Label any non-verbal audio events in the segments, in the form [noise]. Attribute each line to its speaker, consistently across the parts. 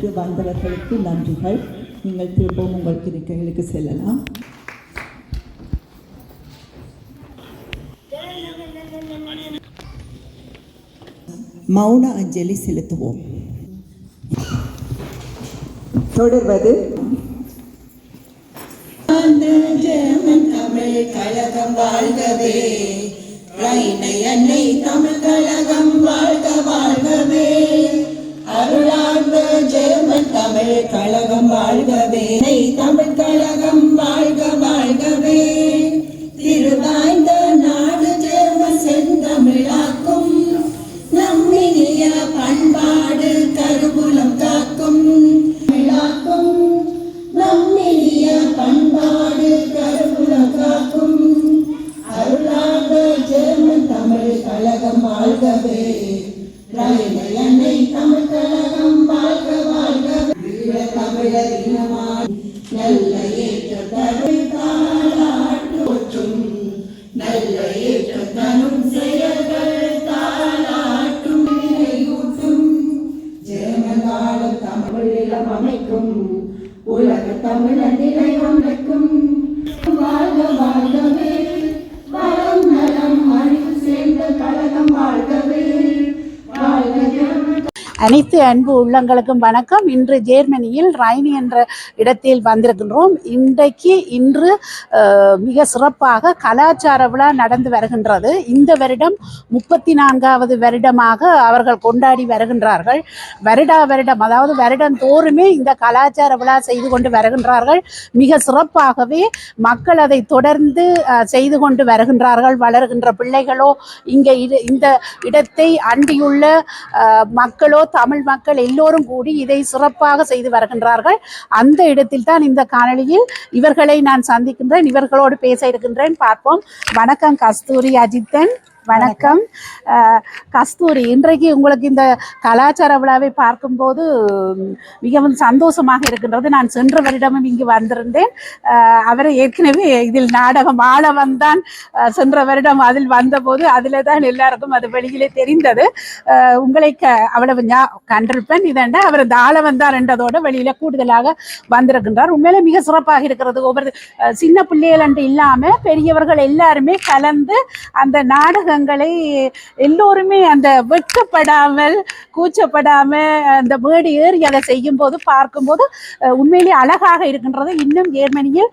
Speaker 1: பெற்று வந்தவர்களுக்கு நன்றிகள். நீங்கள் திரும்பவும் உங்கள் இருக்கைகளுக்கு செல்லலாம். மௌன அஞ்சலி செலுத்துவோம். தொடர்வது. தமிழ் கழகம் வாழ்கவே. ரைனை அன்னை தமிழ் கழகம் வாழ்க வாழ்கவே. அருளார்ந்த ஜெர்மன் தமிழ் கழகம் வாழ்கவே அன்னை தமிழ் கழகம்
Speaker 2: அனைத்து அன்பு உள்ளங்களுக்கும் வணக்கம். இன்று ஜேர்மனியில் ரைனி என்ற இடத்தில் வந்திருக்கின்றோம். இன்றைக்கு இன்று மிக சிறப்பாக கலாச்சார விழா நடந்து வருகின்றது. இந்த வருடம் முப்பத்தி நான்காவது வருடமாக அவர்கள் கொண்டாடி வருகின்றார்கள். வருடா வருடம் அதாவது வருடம் தோறுமே இந்த கலாச்சார விழா செய்து கொண்டு வருகின்றார்கள். மிக சிறப்பாகவே மக்கள் அதை தொடர்ந்து செய்து கொண்டு வருகின்றார்கள். வளர்கின்ற பிள்ளைகளோ இங்கே இது இந்த இடத்தை அண்டியுள்ள மக்களோ தமிழ் மக்கள் எல்லோரும் கூடி இதை சிறப்பாக செய்து வருகின்றார்கள். அந்த இடத்தில் தான் இந்த காணொலியில் இவர்களை நான் சந்திக்கின்றேன் இவர்களோடு பேச இருக்கின்றேன். பார்ப்போம். வணக்கம் கஸ்தூரி அஜித்தன். வணக்கம். கஸ்தூரி இன்றைக்கு உங்களுக்கு இந்த கலாச்சார விழாவை பார்க்கும்போது மிகவும் சந்தோஷமாக இருக்கின்றது. நான் சென்ற வருடமும் இங்கு வந்திருந்தேன். அவரை ஏற்கனவே இதில் நாடகம் ஆள வந்தான் சென்ற வருடம் அதில் வந்தபோது அதில் தான் எல்லாருக்கும் அது வெளியிலே தெரிந்தது. உங்களை க அவ்வளவு கண்டிருப்பேன் இதெண்டா அவர் இந்த ஆள தான் என்றதோட வெளியில கூடுதலாக வந்திருக்கின்றார். உண்மையிலே மிக சிறப்பாக இருக்கிறது. ஒவ்வொரு சின்ன பிள்ளைகள் என்று இல்லாம பெரியவர்கள் எல்லாருமே கலந்து அந்த நாடக நாடகங்களை எல்லோருமே அந்த வெட்கப்படாமல் கூச்சப்படாம அந்த மேடு ஏறி அதை செய்யும் போது பார்க்கும்போது உண்மையிலேயே அழகாக இருக்கின்றது. இன்னும் ஜேர்மனியில்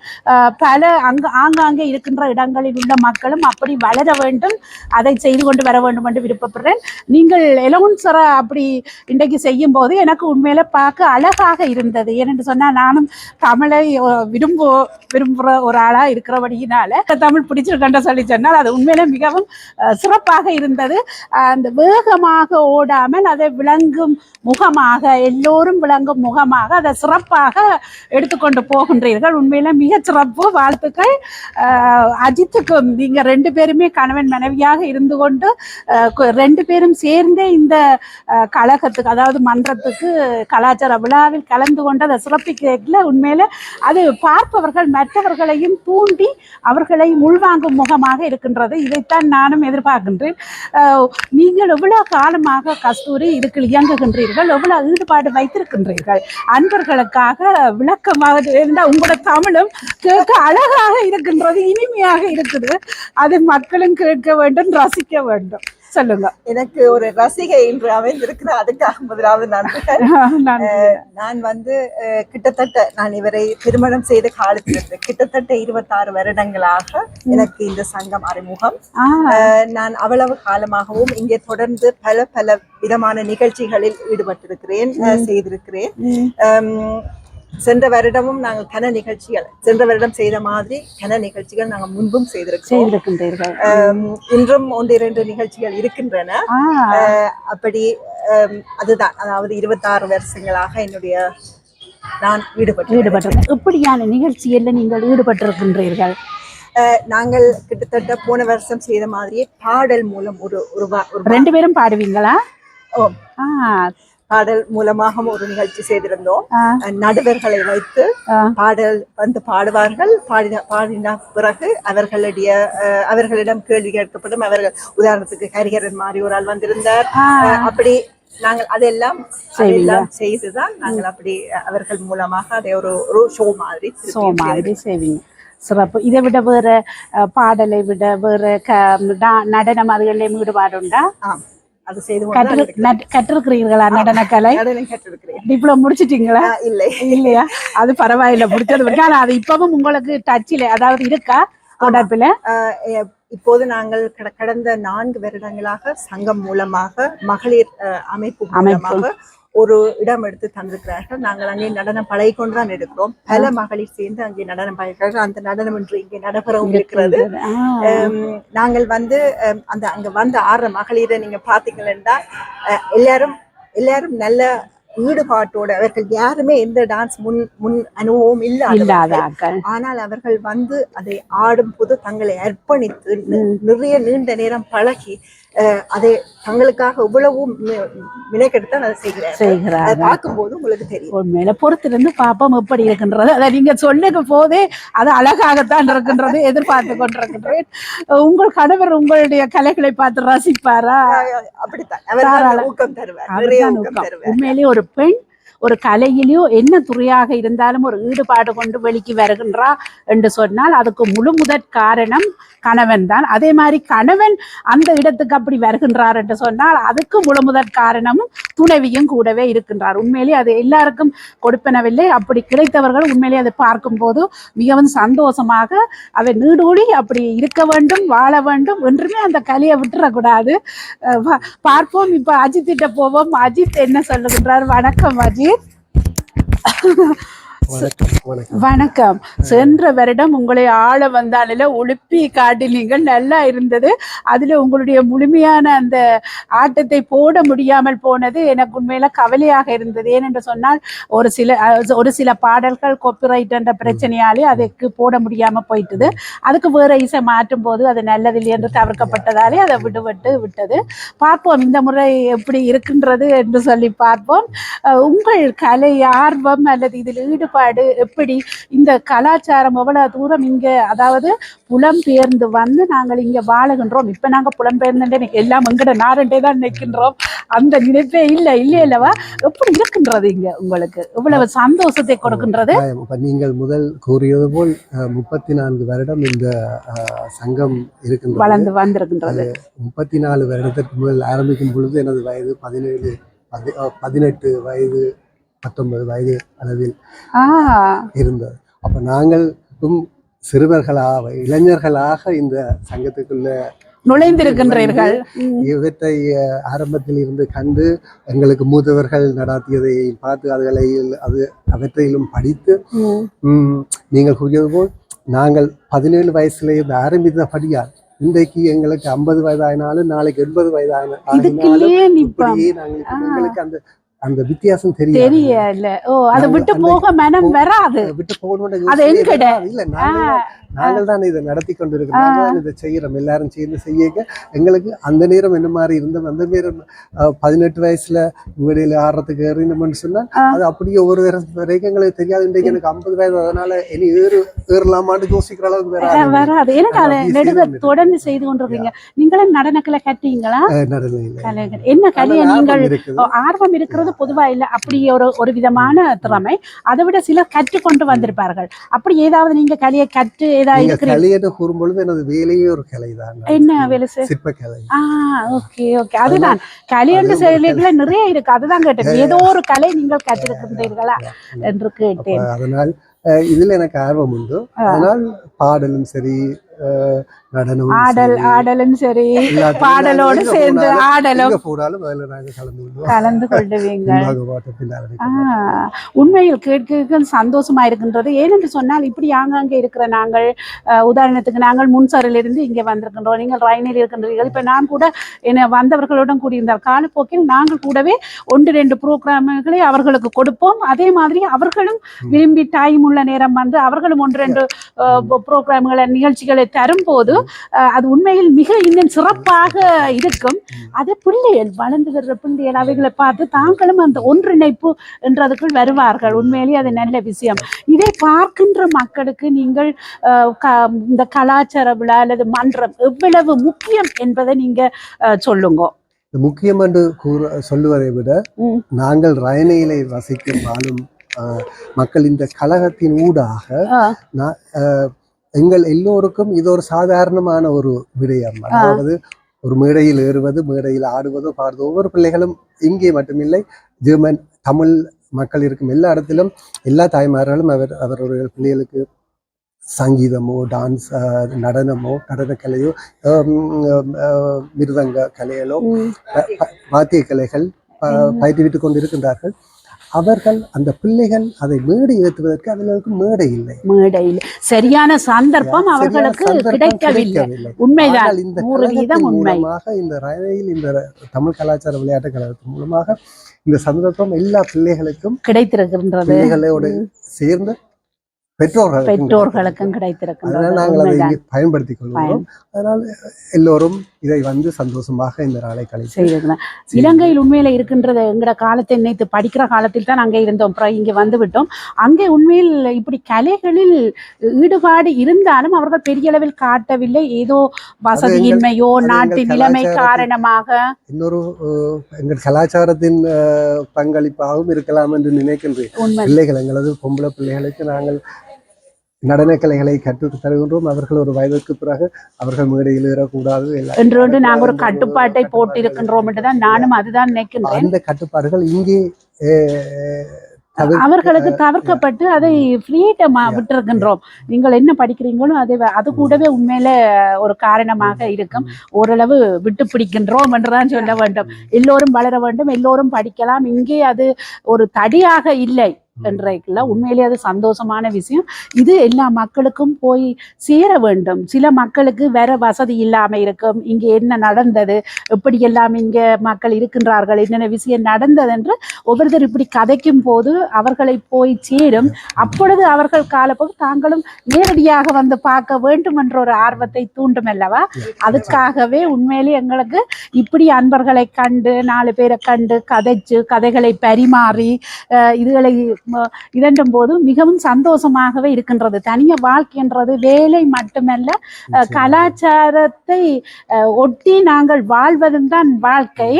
Speaker 2: பல அங்கு ஆங்காங்கே இருக்கின்ற இடங்களில் உள்ள மக்களும் அப்படி வளர வேண்டும் அதை செய்து கொண்டு வர வேண்டும் என்று விருப்பப்படுறேன். நீங்கள் எலவுன்சரா அப்படி இன்றைக்கு செய்யும் போது எனக்கு உண்மையில பார்க்க அழகாக இருந்தது. ஏனென்று சொன்னால் நானும் தமிழை அஹ், விரும்பு விரும்புகிற ஒரு ஆளாக இருக்கிறபடியினால தமிழ் பிடிச்சிருக்கன்ற சொல்லி சொன்னால் அது உண்மையில மிகவும் சிறப்பாக இருந்தது. அந்த வேகமாக ஓடாமல் அதை விளங்கும் முகமாக எல்லோரும் விளங்கும் முகமாக அதை சிறப்பாக எடுத்துக்கொண்டு போகின்றீர்கள். உண்மையில மிக சிறப்பு. வாழ்த்துக்கள். அஜித்துக்கும் நீங்க ரெண்டு பேருமே கணவன் மனைவியாக இருந்து கொண்டு ரெண்டு பேரும் சேர்ந்தே இந்த கழகத்துக்கு அதாவது மன்றத்துக்கு கலாச்சார விழாவில் கலந்து கொண்டு அதை சிறப்பிக்கிறதுல உண்மையில அது பார்ப்பவர்கள் மற்றவர்களையும் தூண்டி அவர்களை உள்வாங்கும் முகமாக இருக்கின்றது. இதைத்தான் நானும் எதிர்பார்க்கின்றேன் நீங்கள் எவ்வளவு காலமாக கஸ்தூரி இதுக்கு இயங்குகின்றீர்கள்? எவ்வளவு ஈடுபாடு வைத்திருக்கின்றீர்கள்? அன்பர்களுக்காக விளக்கமாக இருந்தால் உங்களோட தமிழும் கேட்க அழகாக இருக்கின்றது இனிமையாக இருக்குது. அது மக்களும் கேட்க வேண்டும் ரசிக்க வேண்டும். சொல்லுங்க.
Speaker 3: எனக்கு ஒரு ரசிகை இன்று அமைந்திருக்கிற அதுக்காக முதலாவது நன்றிகள் [laughs]
Speaker 2: நான்
Speaker 3: நான் வந்து கிட்டத்தட்ட நான் இவரை திருமணம் செய்த காலத்திலிருந்து கிட்டத்தட்ட இருபத்தாறு வருடங்களாக எனக்கு இந்த சங்கம் அறிமுகம். நான் அவ்வளவு காலமாகவும் இங்கே தொடர்ந்து பல பல விதமான நிகழ்ச்சிகளில் ஈடுபட்டிருக்கிறேன் செய்திருக்கிறேன். சென்ற வருடமும் நாங்கள் கன நிகழ்ச்சிகள் சென்ற வருடம் செய்த மாதிரி கன நிகழ்ச்சிகள் நாங்கள் முன்பும் செய்திருக்கிறோம். இன்றும் ஒன்று இரண்டு நிகழ்ச்சிகள் இருக்கின்றன. அப்படி அதுதான். அதாவது இருபத்தாறு வருஷங்களாக என்னுடைய நான் ஈடுபட்டு
Speaker 2: ஈடுபட்டிருக்க இப்படியான நிகழ்ச்சியில் நீங்கள் ஈடுபட்டிருக்கின்றீர்கள்.
Speaker 3: நாங்கள் கிட்டத்தட்ட போன வருஷம் செய்த மாதிரியே பாடல் மூலம் ஒரு ஒரு
Speaker 2: ரெண்டு பேரும் பாடுவீங்களா?
Speaker 3: ஓ, பாடல் மூலமாக ஒரு நிகழ்ச்சி செய்திருந்தோம். நடுவர்களை வைத்து. பாடல் வந்து பாடுவார்கள். பாடின பாடின பிறகு அவர்களுடைய அவர்களிடம் கேள்வி கேட்கப்படும். அவர்கள் உதாரணத்துக்கு ஹரிஹரன் மாதிரி ஒரு ஆள் வந்திருந்தார். அப்படி நாங்கள் அதெல்லாம் அதெல்லாம் செய்துதான் நாங்கள் அப்படி அவர்கள் மூலமாக அதை ஒரு ஒரு ஷோ மாதிரி
Speaker 2: ஷோ மாதிரி செய்வீங்க சிறப்பு. இதை விட வேற பாடலை விட வேற நடனம் அதுகளிலும் ஈடுபாடு உண்டா
Speaker 3: ஆம். அது செய்து
Speaker 2: கற்றிருக்கிறீர்களா நடனக்கலை? டிப்ளோ முடிச்சிட்டீங்களா?
Speaker 3: இல்லை.
Speaker 2: இல்லையா? அது பரவாயில்ல முடிச்சது. [laughs] ஆனா அது இப்பவும் உங்களுக்கு டச்சில் அதாவது இருக்கா தொடர்பில்?
Speaker 3: இப்போது நாங்கள் கட- கடந்த நான்கு வருடங்களாக சங்கம் மூலமாக மகளிர் அமைப்பு. மூலமாக ஒரு இடம் எடுத்து தந்திருக்கிறார்கள். நாங்கள் அங்கே நடனம் பழகி கொண்டுதான் இருக்கிறோம். பல மகளிர் சேர்ந்து அங்கே நடனம் பழகிறார்கள் அந்த நடனம் இன்று இங்கே நடைபெறவும் இருக்கிறது. நாங்கள் வந்து அந்த அங்க வந்த ஆறு மகளிரை நீங்க பாத்தீங்கன்னா எல்லாரும் எல்லாரும் நல்ல ஈடுபாட்டோட அவர்கள் யாருமே எந்த டான்ஸ் முன் முன் அனுபவம்
Speaker 2: இல்லாத
Speaker 3: ஆனால் அவர்கள் வந்து அதை ஆடும் போது தங்களை அர்ப்பணித்து நிறைய நீண்ட நேரம் பழகி அதை தங்களுக்காக இவ்வளவும் வினைக்கெடுத்து அதை செய்கிறார்கள். அதை பார்க்கும்போது உங்களுக்கு தெரியும்.
Speaker 2: உண்மையில பொறுத்திருந்து பாப்போம் எப்படி இருக்கின்றது. அதை நீங்க சொல்லுக போதே அது அழகாகத்தான் இருக்கின்றது எதிர்பார்த்து கொண்டிருக்கின்றேன். உங்கள் கணவர் உங்களுடைய கலைகளை பார்த்து ரசிப்பாரா?
Speaker 3: அப்படித்தான். ஊக்கம். தருவார்.
Speaker 2: உண்மையிலேயே ஒரு பெண் ஒரு கலையிலயோ என்ன துறையாக இருந்தாலும் ஒரு ஈடுபாடு கொண்டு வெளிக்கு வருகின்றா என்று சொன்னால் அதுக்கு முழு முதற் காரணம் கணவன் தான். அதே மாதிரி கணவன் அந்த இடத்துக்கு அப்படி வருகின்றார் என்று சொன்னால் அதுக்கு முழுமுதற் காரணமும் துணைவியும் கூடவே இருக்கின்றார். உண்மையிலேயே அது எல்லாருக்கும் கொடுப்பனவில்லை. அப்படி கிடைத்தவர்கள் உண்மையிலேயே அதை பார்க்கும்போது மிகவும் சந்தோஷமாக அவை நீடூழி அப்படி இருக்க வேண்டும் வாழ வேண்டும் என்றுமே அந்த கலையை விட்டுறக்கூடாது. பார்ப்போம். இப்ப அஜித்திட்ட போவோம். அஜித் என்ன சொல்லுகின்றார்? வணக்கம் அஜித்.
Speaker 4: வணக்கம்.
Speaker 2: சென்ற வருடம் உங்களை ஆள வந்தாலில உழுப்பி காட்டினீங்கள் நல்லா இருந்தது. அதுல உங்களுடைய முழுமையான அந்த ஆட்டத்தை போட முடியாமல் போனது எனக்கு உண்மையில கவலையாக இருந்தது. ஏனென்று சொன்னால் ஒரு சில ஒரு சில பாடல்கள் காப்பிரைட் என்ற பிரச்சனையாலே அதுக்கு போட முடியாம போயிட்டது. அதுக்கு வேற இசை மாற்றும் போது அது நல்லதில்லை என்று தவிர்க்கப்பட்டதாலே அதை விடுபட்டு விட்டது. பார்ப்போம் இந்த முறை எப்படி இருக்கின்றது என்று சொல்லி பார்ப்போம். உங்கள் கலை ஆர்வம் அல்லது இதில் ஈடுபாடு எப்படி? இந்த கலாச்சாரம் எவ்வளவு தூரம் இங்க அதாவது புலம்பெயர்ந்து வந்து நாங்கள் இங்க வாழுகின்றோம். இப்ப நாங்க புலம்பெயர்ந்துட்டே எல்லாம் எங்கட நாரண்டே தான் நிற்கின்றோம் அந்த நினைப்பே இல்லை இல்லை அல்லவா? எப்படி இருக்கின்றது இங்க உங்களுக்கு? இவ்வளவு சந்தோஷத்தை கொடுக்கின்றது.
Speaker 4: நீங்கள் முதல் கூறியது போல் முப்பத்தி நான்கு வருடம் இந்த சங்கம் இருக்கின்றது.
Speaker 2: வளர்ந்து வந்திருக்கின்றது.
Speaker 4: முப்பத்தி நாலு வருடத்திற்கு முதல் ஆரம்பிக்கும் பொழுது எனது வயது பதினேழு பதினெட்டு வயது பத்தொன்பது வயது அளவில் இருந்தது. அப்ப நாங்களும் சிறுவர்களாக இளைஞர்களாக இந்த சங்கத்துக்குள்ள
Speaker 2: நுழைந்திருக்கின்றீர்கள்.
Speaker 4: இவற்றை ஆரம்பத்தில் இருந்து கண்டு எங்களுக்கு மூத்தவர்கள் நடாத்தியதை பார்த்து அதுகளை அது அவற்றையிலும் படித்து நீங்கள் கூறியது போல் நாங்கள் பதினேழு வயசுல இருந்து ஆரம்பித்தபடியால் இன்றைக்கு எங்களுக்கு ஐம்பது வயதாயினாலும் நாளைக்கு எண்பது
Speaker 2: நிப்போம்
Speaker 4: இப்படியே நாங்கள் எங்களுக்கு அந்த அந்த வித்தியாசம் தெரியாது.
Speaker 2: தெரியல ஓ அதை விட்டு போக மனம் வராது.
Speaker 4: விட்டு போகணும்னு
Speaker 2: அது எங்கட?
Speaker 4: இல்ல நாங்கள் தான் இதை நடத்தி கொண்டிருக்கிறோம். நாங்கள் தான் இதை செய்யறோம் எல்லாரும் சேர்ந்து செய்ய எங்களுக்கு அந்த நேரம் என்ன மாதிரி இருந்தோம் அந்த நேரம் பதினெட்டு வயசுல வெளியில ஆடுறதுக்கு ஏறினோம்னு சொன்னா
Speaker 2: ஆ.
Speaker 4: அது அப்படியே ஒரு வரைக்கும் வரைக்கும் எங்களுக்கு தெரியாது. இன்றைக்கு எனக்கு ஐம்பது வயது. அதனால இனி ஏறு ஏறலாமான்னு யோசிக்கிற அளவுக்கு வராது
Speaker 2: எனக்கு தொடர்ந்து செய்து கொண்டிருக்கீங்க நீங்களும் நடனக்கலை கட்டீங்களா. கலைஞர். என்ன கலையை நீங்கள்
Speaker 4: ஆர்வம்
Speaker 2: இருக்கிறது பொதுவா இல்ல. அப்படி ஒரு ஒரு விதமான திறமை. அதை விட சிலர் கற்றுக்கொண்டு வந்திருப்பார்கள். அப்படி ஏதாவது நீங்க கலையை கற்று
Speaker 4: கூறும்பொழுது எனது வேலையே ஒரு கலை தான்
Speaker 2: என்ன வேலை ஆ ஓகே ஓகே. அதுதான் கலை என்று
Speaker 4: அது
Speaker 2: செயல்களை நிறைய இருக்கு. அதுதான் கேட்டேன். ஏதோ ஒரு கலை நீங்கள் கற்றிருக்கின்றீர்களா என்று கேட்டேன்.
Speaker 4: அதனால் இதுல எனக்கு ஆர்வம் உண்டு. அதனால் பாடலும் சரி அஹ், நடனமும்
Speaker 2: ஆடல் ஆடலும் சரி பாடலோடு சேர்ந்து ஆடலும்.
Speaker 4: போனாலும் அதில் நாங்கள் கலந்து
Speaker 2: கலந்து கொள்ளுவீங்க. [laughs] உண்மையில் கேட்க சந்தோஷமா இருக்கின்றது. ஏனென்று சொன்னால் இப்படி ஆங்காங்கே இருக்கிற நாங்கள் உதாரணத்துக்கு நாங்கள் முன்சரில் இருந்து இங்கே வந்திருக்கின்றோம். நீங்கள் ரயினில் இருக்கின்றீர்கள். இப்ப நான் கூட என்ன வந்தவர்களுடன் கூடியிருந்தார் காலப்போக்கில் நாங்கள் கூடவே ஒன்று ரெண்டு புரோகிராம்களை அவர்களுக்கு கொடுப்போம். அதே மாதிரி அவர்களும் விரும்பி டைம் உள்ள நேரம் வந்து அவர்களும் ஒன்று ரெண்டு புரோகிராம்களை நிகழ்ச்சிகளை தரும்போது அது உண்மையில் மிக இன்னும் சிறப்பாக இருக்கும். அது பிள்ளைகள் வளர்ந்து வர்ற பிள்ளைகள் அவைகளை பார்த்து தாங்களும் அந்த ஒன்றிணைப்பு என்றதுக்குள் வருவார்கள். உண்மையிலேயே அது நல்ல விஷயம். இதை பார்க்கின்ற மக்களுக்கு நீங்கள் இந்த கலாச்சார விழா அல்லது மன்றம் எவ்வளவு முக்கியம் என்பதை நீங்க சொல்லுங்க.
Speaker 4: முக்கியம் என்று கூற சொல்லுவதை விட. நாங்கள் ரயனையிலே வசிக்கும் வாழும் மக்கள் இந்த கழகத்தின் ஊடாக எங்கள் எல்லோருக்கும் இது ஒரு சாதாரணமான ஒரு விடயம். அதாவது ஒரு மேடையில் ஏறுவது மேடையில் ஆடுவதோ பாடுவதோ ஒவ்வொரு பிள்ளைகளும் இங்கே மட்டுமில்லை. ஜெர்மன் தமிழ் மக்கள் இருக்கும் எல்லா இடத்திலும் எல்லா தாய்மார்களும் அவர் அவருடைய பிள்ளைகளுக்கு சங்கீதமோ டான்ஸ் நடனமோ நடனக்கலையோ மிருதங்க கலைகளோ வாத்திய கலைகள் ப- பயிற்றுவித்துக் கொண்டிருக்கின்றார்கள். அவர்கள் அந்த பிள்ளைகள் அதை மேடை ஏற்றுவதற்கு அவர்களுக்கு மேடை இல்லை.
Speaker 2: மேடையில் சரியான சந்தர்ப்பம் அவர்களுக்கு கிடைக்கவில்லை. உண்மைதான்.
Speaker 4: இந்த மூலமாக இந்த ரயிலில் இந்த தமிழ் கலாச்சார விளையாட்டு கழகத்தின் மூலமாக இந்த சந்தர்ப்பம் எல்லா பிள்ளைகளுக்கும்
Speaker 2: கிடைத்திருக்கின்றது.
Speaker 4: பிள்ளைகளோடு சேர்ந்து பெற்றோர்களுக்கும்
Speaker 2: பெற்றோர்களுக்கும்.
Speaker 4: அதனால்
Speaker 2: கிடைத்திருக்கின்றது.
Speaker 4: நாங்கள் அதை பயன்படுத்திக் கொள்கிறோம். அதனால் எல்லோரும் இதை வந்து சந்தோஷமாக இந்த நாளை கழித்து
Speaker 2: செய்திருக்கிறேன் இலங்கையில் உண்மையில இருக்கின்றது எங்கட காலத்தை நினைத்து படிக்கிற காலத்தில் தான் அங்கே இருந்தோம். அப்புறம் இங்கே வந்து விட்டோம். அங்கே உண்மையில் இப்படி கலைகளில் ஈடுபாடு இருந்தாலும் அவர்கள் பெரிய அளவில் காட்டவில்லை. ஏதோ வசதியின்மையோ நாட்டு நிலைமை காரணமாக.
Speaker 4: இன்னொரு எங்கள் கலாச்சாரத்தின் பங்களிப்பாகவும் இருக்கலாம் என்று நினைக்கின்றேன் பிள்ளைகள் எங்களது பொம்பளை பிள்ளைகளுக்கு நாங்கள் நடனக் கலைகளை கற்றுத் தருகின்றோம். அவர்கள் ஒரு வயதுக்கு பிறகு அவர்கள் மேடையில் ஏறக்கூடாது.
Speaker 2: என்று நாங்கள் ஒரு கட்டுப்பாட்டை போட்டிருக்கின்றோம் என்றுதான் நானும் அதுதான் நினைக்கின்றேன்.
Speaker 4: அந்த கட்டுப்பாடுகள் இங்கே
Speaker 2: அவர்களுக்கு தவிர்க்கப்பட்டு அதை ஃப்ரீடமா விட்டிருக்கின்றோம். நீங்கள் என்ன படிக்கிறீங்களோ அதை அது கூடவே உண்மையில ஒரு காரணமாக இருக்கும். ஓரளவு விட்டு பிடிக்கின்றோம் என்றுதான் சொல்ல வேண்டும். எல்லோரும் வளர வேண்டும். எல்லோரும் படிக்கலாம். இங்கே அது ஒரு தடியாக இல்லை. என்றைக்குள்ள உண்மையிலே அது சந்தோஷமான விஷயம். இது எல்லா மக்களுக்கும் போய் சேர வேண்டும். சில மக்களுக்கு வேற வசதி இல்லாம இருக்கும். இங்கே என்ன நடந்தது? எப்படியெல்லாம் இங்க மக்கள் இருக்கின்றார்கள்? என்னென்ன விஷயம் நடந்தது என்று ஒவ்வொருத்தர் இப்படி கதைக்கும் போது அவர்களை போய் சேரும். அப்பொழுது அவர்கள் காலப்போக்கு தாங்களும் நேரடியாக வந்து பார்க்க வேண்டும் என்ற ஒரு ஆர்வத்தை தூண்டும் அல்லவா? அதுக்காகவே உண்மையிலே எங்களுக்கு இப்படி அன்பர்களை கண்டு நாலு பேரை கண்டு கதைச்சு கதைகளை பரிமாறி இதுகளை இதண்டும் போது மிகவும் சந்தோஷமாகவே இருக்கின்றது. தனிய வாழ்க்கைன்றது வேலை மட்டுமல்ல கலாச்சாரத்தை ஒட்டி நாங்கள் வாழ்வதும் தான் வாழ்க்கை.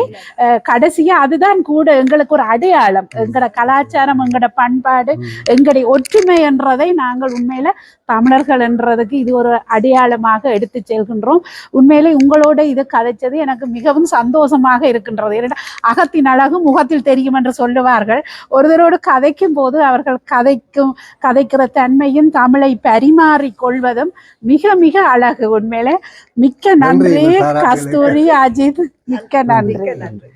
Speaker 2: கடைசியா அதுதான் கூட எங்களுக்கு ஒரு அடையாளம். எங்கட கலாச்சாரம் எங்கட பண்பாடு எங்களுடைய ஒற்றுமை என்றதை நாங்கள் உண்மையில தமிழர்கள் என்றதுக்கு இது ஒரு அடையாளமாக எடுத்து செல்கின்றோம். உண்மையிலே உங்களோட இது கதைச்சது எனக்கு மிகவும் சந்தோஷமாக இருக்கின்றது. ஏன்னா அகத்தின் அழகு முகத்தில் தெரியும் என்று சொல்லுவார்கள். ஒருவரோடு கதைக்கும் போது அவர்கள் கதைக்கும் கதைக்கிற தன்மையும் தமிழை பரிமாறிக் கொள்வதும் மிக மிக அழகு. உண்மையிலே மிக்க
Speaker 4: நன்றி.
Speaker 2: கஸ்தூரி அஜித் மிக்க நன்றி.
Speaker 5: மிக்க நன்றி.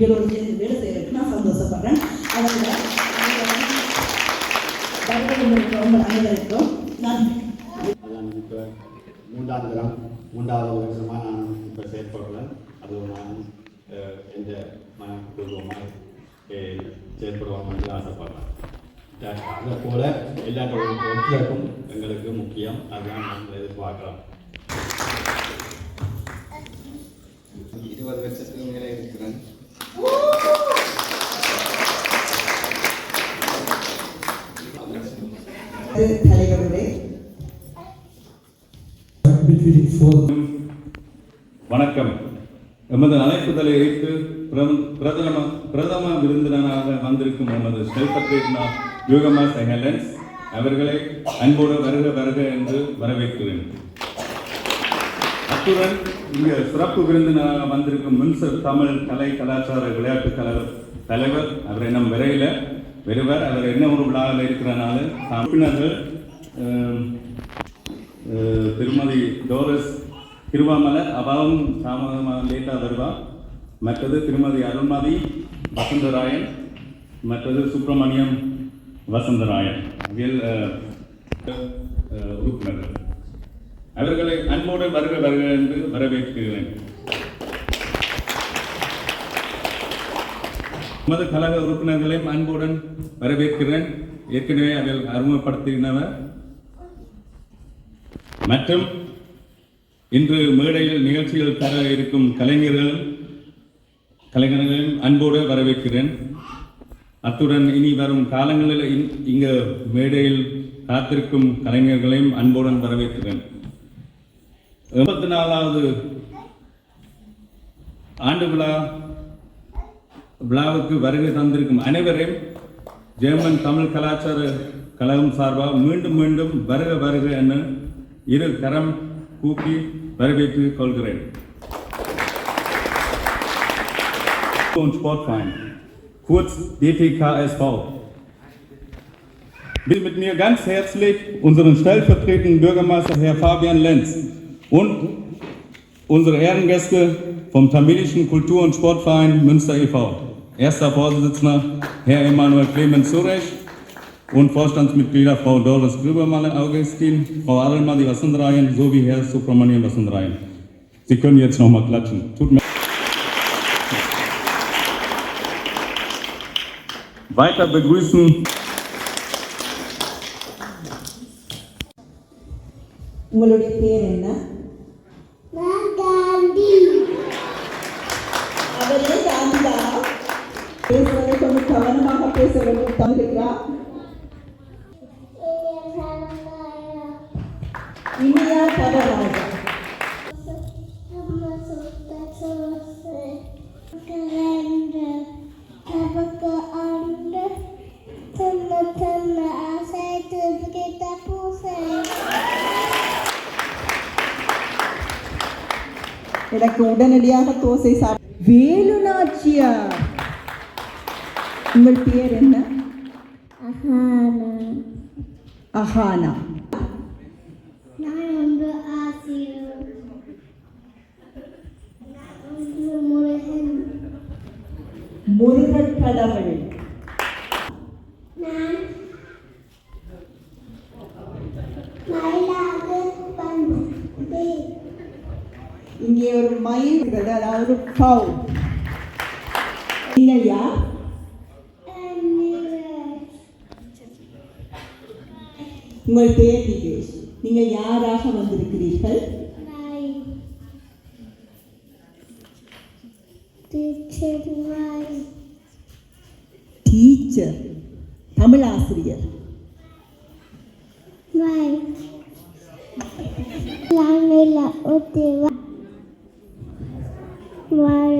Speaker 6: இவரோடு சேர்ந்து வேலை செய்யறதுக்கு நான் சந்தோஷப்படுறேன். அதனால வருகிறவங்க அனைவருக்கும் நன்றி
Speaker 7: அதான் இப்போ மூன்றாம் தரம் மூன்றாவது வருஷமாக நான் இப்போ செயற்படுறேன் அது நான் எந்த மனப்பூர்வமாக செயற்படுவோம் என்று ஆசைப்படுறேன் அதை போல எல்லா ஒத்துழைப்பும் எங்களுக்கு முக்கியம் அதுதான் நாங்கள் எதிர்பார்க்கலாம்
Speaker 8: இருபது வருஷத்துக்கு மேலே இருக்கிறேன்.
Speaker 9: வணக்கம். எமது அழைப்புதலை ஏற்று பிரதம- பிரதம விருந்தினராக வந்திருக்கும் எமது ஸ்டெல்பத்ரேட்னா யோகமா அவர்களை அன்போடு வருக வருக என்று வரவேற்கிறேன். அத்துடன் இங்கு சிறப்பு விருந்தினராக வந்திருக்கும் மின்சர் தமிழ் கலை கலாச்சார விளையாட்டு கழக தலைவர் அவர் இன்னும் விரைவில் வருவர் அவர் என்ன ஒரு விழாவில் இருக்கிறனால உறுப்பினர்கள் திருமதி டோரஸ் திருவாமலர் அபாவும் தாமதமாக லேட்டாக வருவார் மற்றது திருமதி அருள்மதி வசந்தராயன் மற்றது சுப்பிரமணியம் வசந்தராயன். இதில் உறுப்பினர்கள். அவர்களை அன்போடு வருக வருக என்று வரவேற்கிறேன். நமது கழக உறுப்பினர்களையும் அன்புடன் வரவேற்கிறேன். ஏற்கனவே அதில் அறிமுகப்படுத்தினவர். மற்றும் இன்று மேடையில் நிகழ்ச்சிகள் தர இருக்கும் கலைஞர்கள் கலைஞர்களையும் அன்போடு வரவேற்கிறேன். அத்துடன் இனி வரும் காலங்களில் இங்- இங்கு மேடையில் காத்திருக்கும் கலைஞர்களையும் அன்புடன் வரவேற்கிறேன். எண்பத்தி நாலாவது ஆண்டு விழா விழாவுக்கு வருகை தந்திருக்கும் அனைவரையும் ஜெர்மன் தமிழ் கலாச்சார கழகம் சார்பாக மீண்டும் மீண்டும் வருக வருக என இரு கரம் கூப்பி வரவேற்றுக் கொள்கிறேன் und Sportverein, kurz DTKSV. Ich will mit mir ganz herzlich unseren stellvertretenden Bürgermeister Herr Fabian Lenz und unsere Ehrengäste vom Tamilischen Kultur- und Sportverein Münster e.V. Erster Vorsitzender Herr Emanuel Clemens Suresh und Vorstandsmitglieder Frau Doris Grübermalle Augustin, Frau Adelmadi Vasundarayan sowie Herr Subramanian Vasundarayan. Sie können jetzt nochmal klatschen. Tut mir weiter begrüßen
Speaker 10: உங்களுடைய பேர் என்ன கவனமாக பேச வேண்டும் தமிழா இனியா பரவாயில்லை எனக்கு உடனடியாக தோசை சாப்பிட வேலுநாச்சியார் உங்கள் பெயர் என்ன? அஹானா. முருகக் கடவுள். இங்கே ஒரு மயில் அதாவது ஒரு
Speaker 11: ടീച്ചർമാർ ടീച്ചർ തമിഴാസിരിയർ
Speaker 10: വാഴ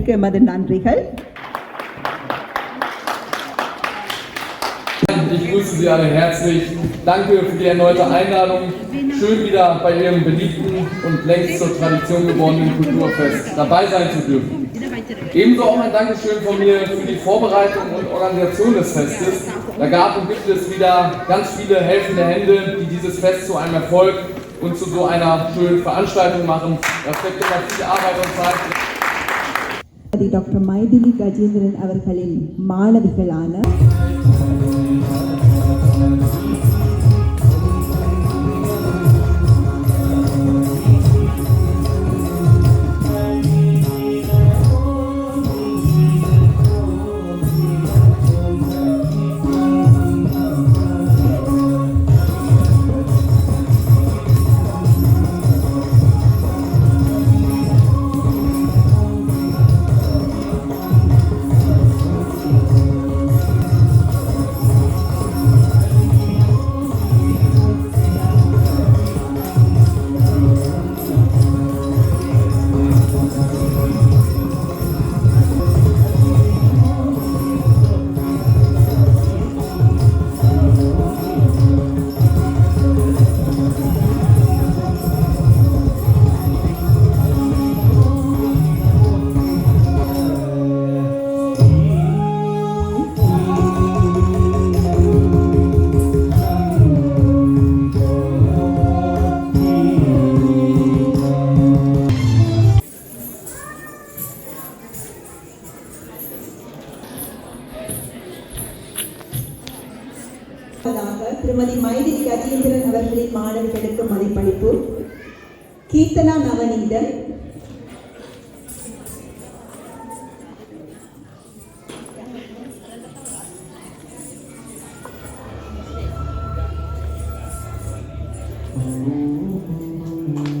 Speaker 10: சிறுவர்களுக்கு எமது நன்றிகள்
Speaker 12: Ich grüße Sie alle herzlich. Danke für die erneute Einladung. Schön wieder bei Ihrem beliebten und längst zur Tradition gewordenen Kulturfest dabei sein zu dürfen. Ebenso auch ein Dankeschön von mir für die Vorbereitung und Organisation des Festes. Da gab und gibt es wieder ganz viele helfende Hände, die dieses Fest zu einem Erfolg und zu so einer schönen Veranstaltung machen. Da steckt immer viel Arbeit und Zeit.
Speaker 10: Doctor Mythili Gajendran அவர்களின் மாணவிகளான
Speaker 1: Thank you.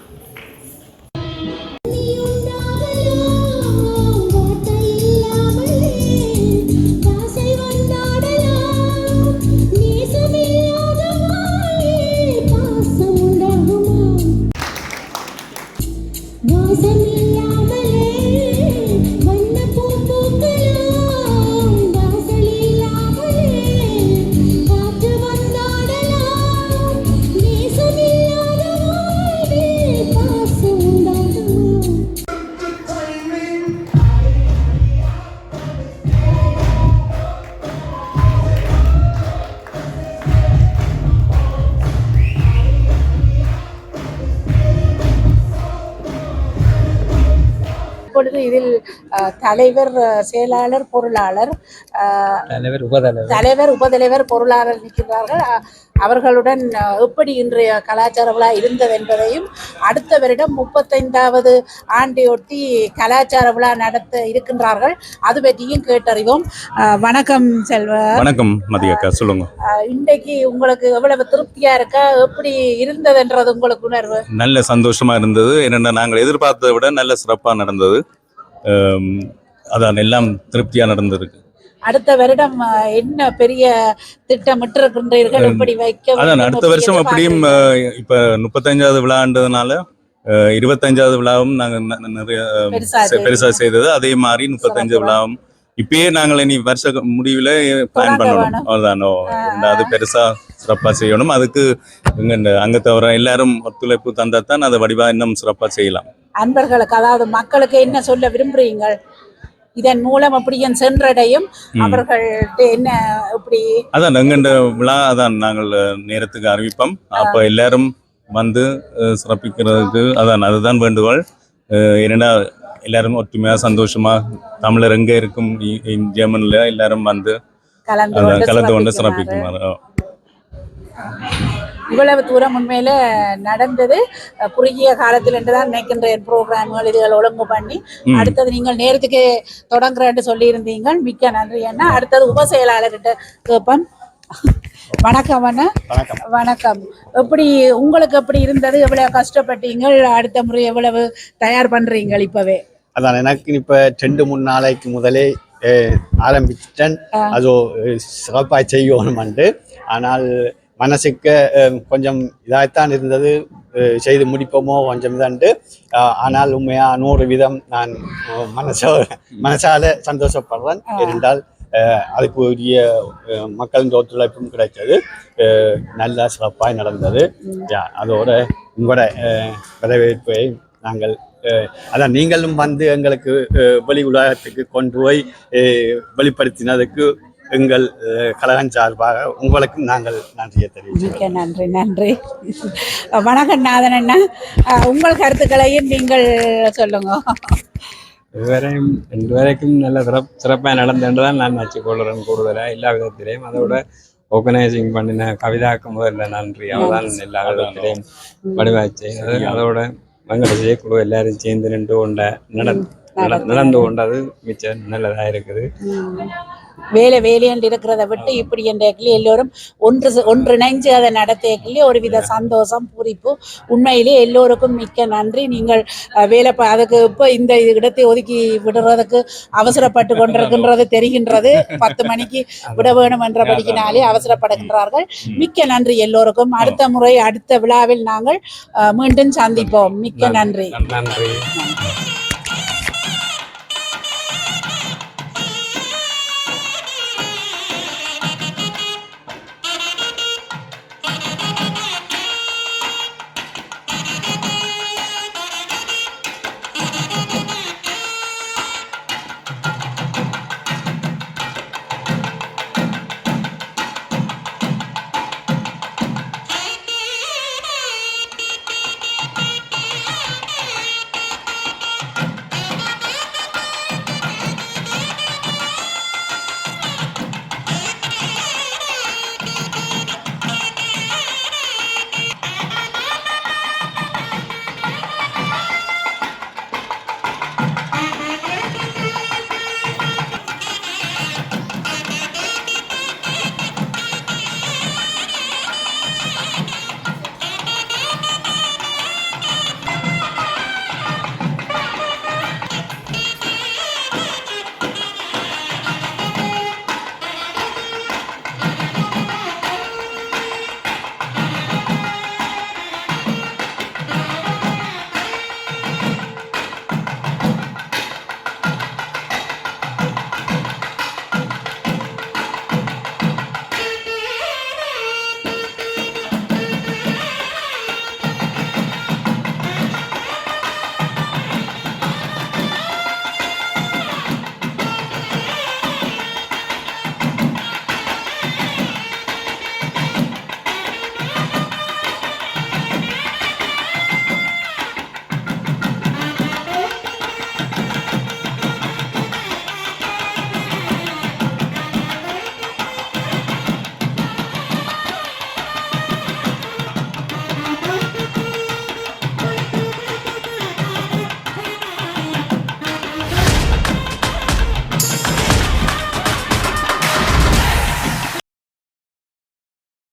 Speaker 2: இப்பொழுது இதில் தலைவர் செயலாளர் பொருளாளர்
Speaker 13: தலைவர் உபதலைவர்.
Speaker 2: தலைவர் உபதலைவர் பொருளாளர் நிற்கிறார்கள் அ- அவர்களுடன் எப்படி இன்றைய கலாச்சார விழா இருந்தது என்பதையும் அடுத்த வருடம் முப்பத்தைந்தாவது ஆண்டையொட்டி கலாச்சார விழா நடத்த இருக்கின்றார்கள். அது பற்றியும் கேட்டறிவோம். வணக்கம் செல்வ.
Speaker 9: வணக்கம் மதியக்கா சொல்லுங்க.
Speaker 2: இன்றைக்கு உங்களுக்கு எவ்வளவு திருப்தியா இருக்கா? எப்படி இருந்ததுன்றது உங்களுக்கு உணர்வு?
Speaker 9: நல்ல சந்தோஷமா இருந்தது. என்னென்ன நாங்கள் எதிர்பார்த்ததை விட நல்ல சிறப்பாக நடந்தது. அதான் எல்லாம் திருப்தியா நடந்திருக்கு.
Speaker 2: அடுத்த வருடம் என்ன பெரிய திட்டமிட்டிருக்கின்றீர்கள்? எப்படி வைக்க
Speaker 9: அதான் அடுத்த வருஷம்? அஹ், இப்ப முப்பத்தஞ்சாவது விழான்றதுனால இருபத்தஞ்சாவது விழாவும் நாங்க நிறைய
Speaker 2: பெருசா.
Speaker 9: செய்தது. அதே மாதிரி முப்பத்தஞ்சு. விழாவும். இப்பயே நாங்கள் இனி வருஷ முடிவில் பிளான் பண்ணணும். அவ்வளோதானோ அது பெருசா சிறப்பா செய்யணும். அதுக்கு இந்த அங்கத்தவர எல்லாரும் ஒத்துழைப்பு தந்தா தான் அதை வடிவா இன்னும் சிறப்பா செய்யலாம்.
Speaker 2: அன்பர்களுக்கு அதாவது மக்களுக்கு என்ன சொல்ல விரும்புறீங்கள்? இதன் மூலம் அப்படியும் சென்றடையும்.
Speaker 9: ம்.
Speaker 2: அவர்கள் என்ன இப்படி
Speaker 9: அதான் எங்கண்ட விழா அதான் நாங்கள் நேரத்துக்கு அறிவிப்போம். அப்ப எல்லாரும் வந்து சிறப்பிக்கிறதுக்கு அதான் அதுதான் வேண்டுகோள். ஏன்னா எல்லாரும் ஒற்றுமையா சந்தோஷமா தமிழர் எங்க இருக்கும் ஜெர்மன்ல எல்லாரும் வந்து
Speaker 2: கலந்து கொண்டு சிறப்பிக்குமாறு. இவ்வளவு தூரம் உண்மையில நடந்தது. குறுகிய காலத்தில் என்று தான் நினைக்கின்றேன் ப்ரோக்ராம்கள் இதுகள் ஒழுங்கு பண்ணி. அடுத்தது நீங்கள் நேரத்துக்கு தொடங்குறேன்னு சொல்லியிருந்தீங்க. மிக்க நன்றி அண்ணா. அடுத்தது உப செயலாளர்கிட்ட கேட்போம். வணக்கம் அண்ணா.
Speaker 7: வணக்கம்.
Speaker 2: வணக்கம். எப்படி உங்களுக்கு எப்படி இருந்தது? எவ்வளவு கஷ்டப்பட்டீங்க? அடுத்த முறை எவ்வளவு தயார் பண்றீங்க இப்பவே?
Speaker 7: அதான் எனக்கு இப்ப ரெண்டு மூணு நாளைக்கு முதலே ஆரம்பிச்சிட்டேன். அது சிறப்பாக செய்யணும்ண்டு ஆனால் மனசுக்கு கொஞ்சம் இதாகத்தான் இருந்தது. செய்து முடிப்போமோ கொஞ்சம் இதாண்டு ஆனால் உண்மையா நூறு வீதம் நான் மனசோ மனசால சந்தோஷப்படுறேன். இருந்தால் அதுக்கு உரிய மக்களின் ஒத்துழைப்பும் கிடைத்தது. நல்லா சிறப்பாக நடந்தது. அதோட உங்களோட வரவேற்பை நாங்கள் அதான் நீங்களும் வந்து எங்களுக்கு வெளி உலகத்துக்கு கொண்டு போய் வெளிப்படுத்தினதுக்கு எங்கள் கழகம் சார்பாக உங்களுக்கும் நாங்கள் நன்றியை தெரிவிக்கிறோம்
Speaker 2: மிக்க நன்றி நன்றி. வணக்கம் நாதன் அண்ணா. உங்கள் கருத்துக்களையும் நீங்கள் சொல்லுங்க.
Speaker 13: இதுவரையும் ரெண்டு வரைக்கும் நல்ல சிறப் சிறப்பாக நடந்தேன்னு தான் நான் வச்சுக்கொள்கிறேன் கூடுதலாக எல்லா விதத்திலையும். அதோட ஆர்கனைசிங் பண்ணின கவிதாக்கு முதல்ல நன்றி. அவதான் எல்லா விதத்திலையும் வடிவாச்சு அது அதோட வெங்கட ஜெயக்குழு எல்லாரும் சேர்ந்து நின்று கொண்ட நட நட- நடந்து கொண்டது மிச்சம் நல்லதாக இருக்குது.
Speaker 2: வேலை வேலையண்டு இருக்கிறத விட்டு இப்படி என்ற எல்லோரும் ஒன்று ஒன்றிணைஞ்சு அதை நடத்தியக்கிலே ஒரு வித சந்தோஷம் பூரிப்பு. உண்மையிலே எல்லோருக்கும் மிக்க நன்றி. நீங்கள் வேலை ப- அதுக்கு இப்போ இந்த இடத்தை ஒதுக்கி விடுறதுக்கு அவசரப்பட்டு கொண்டிருக்கின்றது தெரிகின்றது. பத்து மணிக்கு விட வேணும் என்றபடியினாலே அவசரப்படுகின்றார்கள். மிக்க நன்றி எல்லோருக்கும். அடுத்த முறை அடுத்த விழாவில் நாங்கள் அஹ், மீண்டும் சந்திப்போம். மிக்க நன்றி.
Speaker 13: நன்றி.